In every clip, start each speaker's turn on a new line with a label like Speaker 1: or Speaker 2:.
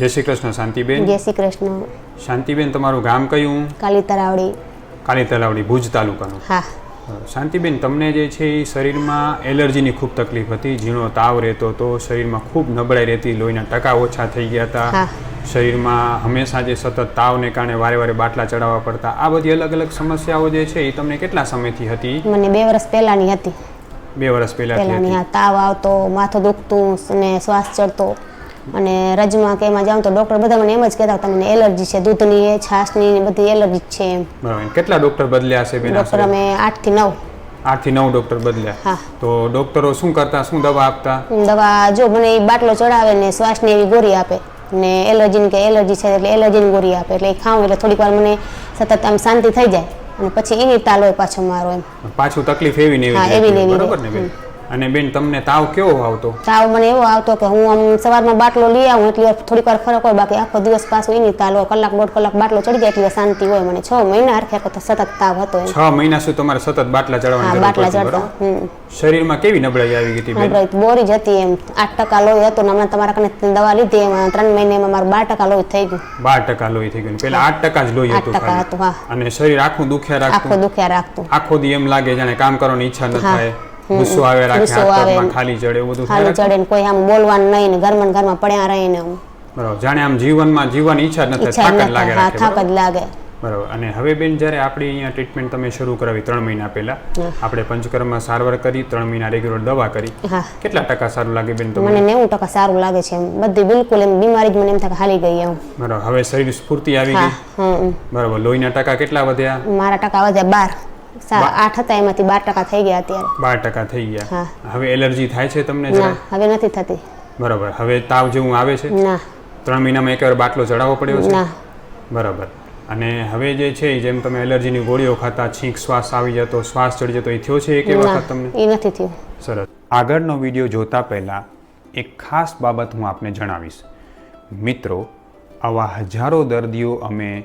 Speaker 1: જય શ્રી કૃષ્ણ શાંતિબેન.
Speaker 2: જય શ્રી કૃષ્ણ.
Speaker 1: શાંતિબેન તમારું ગામ કયું?
Speaker 2: કાલી તરાવડી
Speaker 1: કાલી તલાવડી ભુજ તાલુકાનું.
Speaker 2: હા.
Speaker 1: શાંતિબેન તમને જે છે એ શરીરમાં એલર્જીની ખૂબ તકલીફ હતી ઝીણો તાવ રહેતો હતો શરીરમાં ખૂબ નબળાઈ રહેતી લોહીના ટકા ઓછા થઈ ગયા હતા. શરીરમાં હંમેશા જે સતત તાવને કારણે વારે વારે બાટલા ચડાવવા પડતા. આ બધી અલગ અલગ સમસ્યાઓ જે છે એ તમને કેટલા સમયથી હતી?
Speaker 2: મને બે વર્ષ પહેલાની હતી.
Speaker 1: બે વર્ષ પહેલા
Speaker 2: પહેલાની તાવ આવતો માથું દુખતું અને શ્વાસ ચડતો. અને રજમાં કે એમાં જાઉં તો ડૉક્ટર બધા મને એમ જ કહેતા તમને એલર્જી છે દૂધની એ છાશની બધી એલર્જી છે એમ.
Speaker 1: બરાબર. કેટલા ડોક્ટર બદલ્યા છે બેન
Speaker 2: ડૉક્ટર અમે આઠથી નવ.
Speaker 1: આઠથી નવ ડોક્ટર બદલ્યા. તો ડોક્ટરો શું કરતા શું દવા આપતા?
Speaker 2: દવા જો મને એ બાટલો ચડાવે ને શ્વાસની એવી ગોળી આપે ને એલર્જીન કે એલર્જી છે એટલે એલર્જીન ગોળી આપે એટલે ખાઉં એટલે થોડીક વાર મને સતત આમ શાંતિ થઈ જાય અને પછી એની તાલ હોય પાછો મારો એમ.
Speaker 1: પાછું તકલીફ એવી ને એવી બરોબર ને બેન? અને બેન તમને તાવ કેવો આવતો?
Speaker 2: તાવ મને એવો આવતો કે હું આમ સવારમાં બાટલો લઈ આવું એટલે થોડીક વાર ફરક હોય બાકી આખો દિવસ પાસ એની તાલ હોય કલાક દોઢ કલાક બાટલો ચડી જાય એટલે શાંતિ હોય મને. છ મહિના હરખે તો સતત તાવ હતો
Speaker 1: છ મહિના સુધી તમારે સતત બાટલા
Speaker 2: હા
Speaker 1: ચડાવવાની
Speaker 2: બાટલા ચડતા.
Speaker 1: શરીરમાં કેવી નબળાઈ આવી ગઈ હતી બેન?
Speaker 2: બોરી જ હતી એમ. આઠ ટકા લોહી હતો ને હમણાં તમારા કને દવા લીધી એમાં ત્રણ મહિનામાં મારું બાર ટકા લોહી થઈ ગયું.
Speaker 1: બાર ટકા લોહી થઈ ગયું પેલા આઠ ટકા જ લોહી હતું. અને શરીર આખું દુખ્યા
Speaker 2: આખો
Speaker 1: રાખતું
Speaker 2: દુખ્યા રાખતું.
Speaker 1: આખો દી એમ લાગે જાણે કામ કરવાની ઈચ્છા ન થાય. ગુસ્સો આવે રાખે
Speaker 2: આવે.
Speaker 1: ખાલી એવું બધું
Speaker 2: ખાલી ને? કોઈ આમ બોલવાનું નહીં ને ઘરમાં ને ઘરમાં પડ્યા રહીને આમ.
Speaker 1: બરાબર જાણે આમ જીવનમાં જીવવાની ઈચ્છા જ ન
Speaker 2: જ
Speaker 1: થાક જ લાગે
Speaker 2: થાક જ લાગે.
Speaker 1: બરાબર અને હવે બેન જ્યારે આપણી અહીંયા ટ્રીટમેન્ટ તમે શરૂ કરાવી ત્રણ મહિના પહેલા આપણે પંચકર્મમાં સારવાર કરી ત્રણ મહિના રેગ્યુલર દવા કરી કેટલા ટકા સારું લાગે બેન તમને?
Speaker 2: મને નેવું ટકા સારું લાગે છે બધી બિલકુલ એમ બીમારી જ મને એમ થાય હાલી ગઈ એમ.
Speaker 1: બરાબર હવે શરીર સ્ફૂર્તિ આવી ગઈ. બરાબર લોહીના ટકા કેટલા વધ્યા?
Speaker 2: મારા ટકા વધ્યા બાર. આઠ હતા એમાંથી બાર ટકા થઈ ગયા અત્યારે.
Speaker 1: બાર ટકા થઈ ગયા. હવે એલર્જી થાય છે તમને
Speaker 2: ના હવે નથી થતી.
Speaker 1: બરાબર. હવે તાવ જેવું આવે છે?
Speaker 2: ના.
Speaker 1: ત્રણ મહિનામાં એકવાર બાટલો ચડાવવો પડ્યો છે?
Speaker 2: ના.
Speaker 1: બરાબર. અને હવે જે છે જેમ તમે એલર્જીની ગોળીઓ ખાતા છીંક શ્વાસ આવી જતો શ્વાસ ચડી જતો એ થયો છે એક વખત તમને?
Speaker 2: એ નથી થયું.
Speaker 1: સરસ. આગળનો વીડિયો જોતા પહેલાં એક ખાસ બાબત હું આપને જણાવીશ. મિત્રો આવા હજારો દર્દીઓ અમે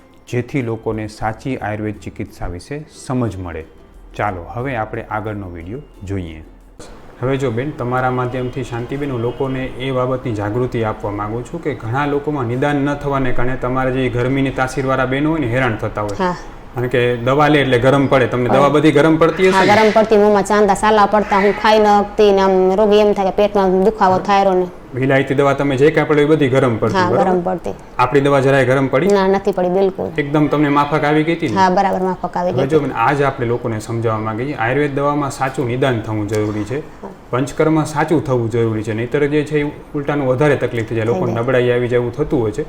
Speaker 1: જેથી લોકોને સાચી આયુર્વેદ ચિકિત્સા વિશે સમજ મળે. ચાલો હવે આપણે આગળનો વીડિયો જોઈએ. હવે જો બેન તમારા માધ્યમથી શાંતિબેન હું લોકોને એ બાબતની જાગૃતિ આપવા માંગુ છું કે ઘણા લોકોમાં નિદાન ન થવાને કારણે તમારા જે ગરમીની તાસીરવાળા બેન હોય ને હેરાન થતા હોય. કારણ કે દવા લે એટલે ગરમ પડે. તમને દવા બધી ગરમ પડતી હશે
Speaker 2: ગરમ પડતી મોંમાં ચાંદા સાલા પડતા હું ખાઈ ન હકતી ને આમ રોગી એમ થાય કે પેટમાં દુખાવો થાય ને
Speaker 1: વિલાયતી દવા તમે જે કાંઈ પડે એ બધી ગરમ પડતી
Speaker 2: હા ગરમ પડતી.
Speaker 1: આપણી દવા જરાય ગરમ પડી?
Speaker 2: ના નથી પડી બિલકુલ.
Speaker 1: એકદમ તમને માફક આવી ગઈ હતી
Speaker 2: હા બરાબર માફક આવી ગઈ
Speaker 1: જો આજ આપણે લોકોને સમજાવવા માંગીએ છીએ આયુર્વેદ દવામાં સાચું નિદાન થવું જરૂરી છે પંચકર્મ સાચું થવું જરૂરી છે. નહીતર જે છે એ ઉલટાનું વધારે તકલીફ થઈ જાય લોકોને નબળાઈ આવી જાય એવું થતું હોય છે.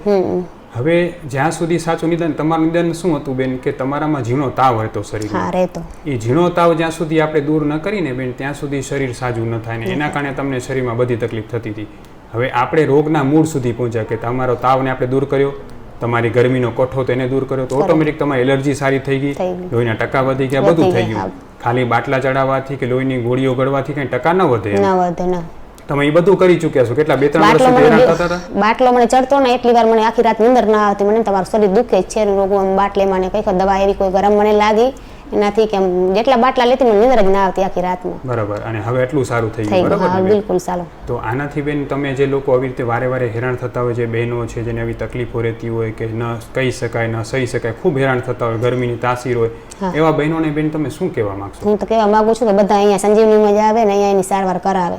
Speaker 1: હવે જ્યાં સુધી સાચું નિદાન તમારું નિદાન શું હતું બેન? કે તમારામાં ઝીણો તાવ હતો શરીરમાં? એ ઝીણો તાવ જ્યાં સુધી આપણે દૂર ન કરીને બેન ત્યાં સુધી શરીર સાજું ન થાય ને એના કારણે તમને શરીરમાં બધી તકલીફ થતી હતી. હવે આપણે રોગના મૂળ સુધી પહોંચ્યા કે તમારો તાવને આપણે દૂર કર્યો તમારી ગરમીનો કોઠો તેને દૂર કર્યો તો ઓટોમેટિક તમારી એલર્જી સારી થઈ ગઈ લોહીના ટકા વધી ગયા બધું થઈ
Speaker 2: ગયા,
Speaker 1: ખાલી બાટલા ચડાવવાથી કે લોહીની ગોળીઓ ગળવાથી કંઈ ટકા ન વધે એમ.
Speaker 2: વધે ના.
Speaker 1: તમે એ બધું કરી ચૂક્યા છો કેટલા બે ત્રણ વર્ષ
Speaker 2: બાટલો
Speaker 1: સુધી
Speaker 2: મને
Speaker 1: હેરાન થતા હતા?
Speaker 2: બાટલો મને ચડતો ને એટલી વાર મને આખી રાત નીંદર ના આવતી મને તમારું શરીર દુખે છે ને રોગો બાટલે મને ને કઈ દવા એવી કોઈ ગરમ મને લાગી એનાથી કે જેટલા બાટલા લેતી મને નીંદર જ ના આવતી આખી રાતમાં.
Speaker 1: બરાબર અને હવે એટલું સારું થઈ ગયું બરાબર?
Speaker 2: બિલકુલ સારું.
Speaker 1: તો આનાથી બેન તમે જે લોકો આવી રીતે વારે વારે હેરાન થતા હોય જે બહેનો છે જેને આવી તકલીફો રહેતી હોય કે ન કહી શકાય ન સહી શકાય ખૂબ હેરાન થતા હોય ગરમીની તાસીર હોય. એવા બહેનોને બેન તમે શું કહેવા માંગશો?
Speaker 2: હું તો કહેવા માંગુ છું કે બધા અહીંયા સંજીવનીમાં જ આવે ને અહીંયા એની સારવાર કરાવે.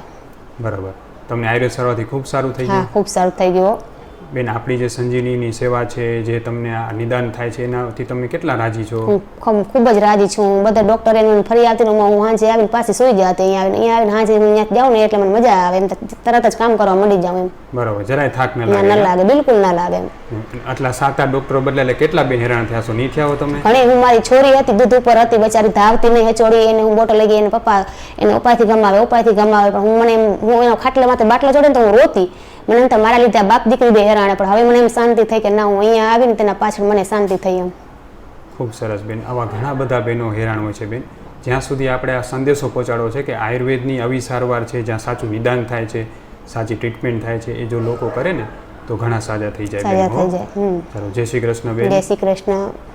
Speaker 1: બરાબર. તમને આયુર્વેદ સારવારથી ખૂબ સારું થઈ ગયું?
Speaker 2: ખૂબ સારું થઈ ગયું
Speaker 1: બેન આપણી જે સંજીવનીની સેવા છે જે તમને આ નિદાન થાય છે એનાથી તમે કેટલા રાજી છો?
Speaker 2: હું ખૂબ જ રાજી છું. હું બધા ડૉક્ટર એને ફરી આવતી હું સાંજે આવીને પાછી સુઈ જતી અહીંયા આવીને અહીંયા આવીને હાજે હું અહીંયા જાઉં ને એટલે મને મજા આવે એમ. તરત જ કામ કરવા મળી જાઉં એમ.
Speaker 1: બરાબર જરાય થાક ન લાગે
Speaker 2: બિલકુલ ના લાગે એમ.
Speaker 1: આટલા સાત આઠ ડોક્ટરો બદલે એટલે કેટલા બેન હેરાન થયા છો? નહીં થયા હો તમે?
Speaker 2: અને હું મારી છોરી હતી દૂધ ઉપર હતી બચારી ધાવતી નહીં હેચોડી એને હું બોટલ લઈ ગઈ એને પપ્પા એને ઉપાયથી ગમાવે ઉપાયથી ગમાવે પણ હું મને હું એના ખાટલા માથે બાટલો જોડે ને તો હું રોતી. મને એમ તો મારા લીધે બાપ દીકરી બે હેરાણે પણ હવે મને એમ શાંતિ થઈ કે ના હું અહીંયા આવીને તેના પાછળ મને શાંતિ થઈ એમ.
Speaker 1: ખૂબ સરસ બેન. આવા ઘણા બધા બહેનો હેરાન હોય છે બેન. જ્યાં સુધી આપણે આ સંદેશો પહોંચાડો છે કે આયુર્વેદની આવી સારવાર છે જ્યાં સાચું નિદાન થાય છે સાચી ટ્રીટમેન્ટ થાય છે એ જો લોકો કરે ને તો ઘણા સાજા થઈ જાય
Speaker 2: સાજા થઈ જાય
Speaker 1: ચાલો જય શ્રી કૃષ્ણ બેન.
Speaker 2: જય શ્રી કૃષ્ણ.